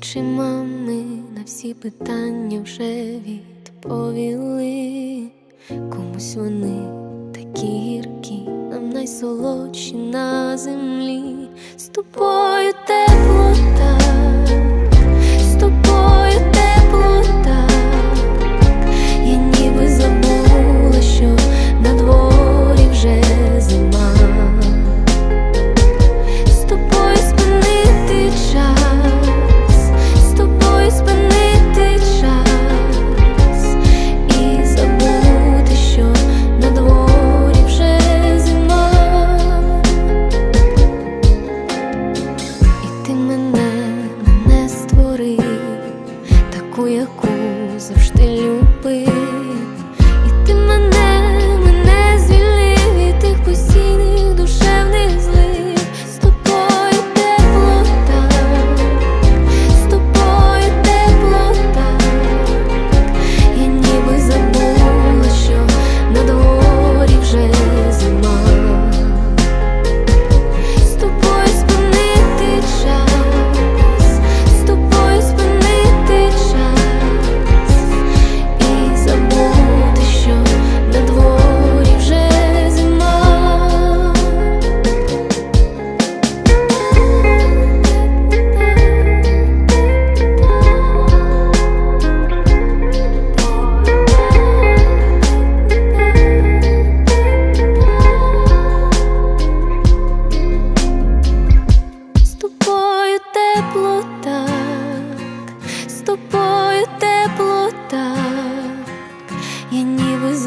Очі мами на всі питання вже відповіли. Комусь вони такі гіркі, нам найсолодші на землі. З тобою те жінку, яку завжди любив.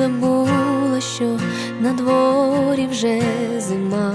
забула, що на дворі вже зима.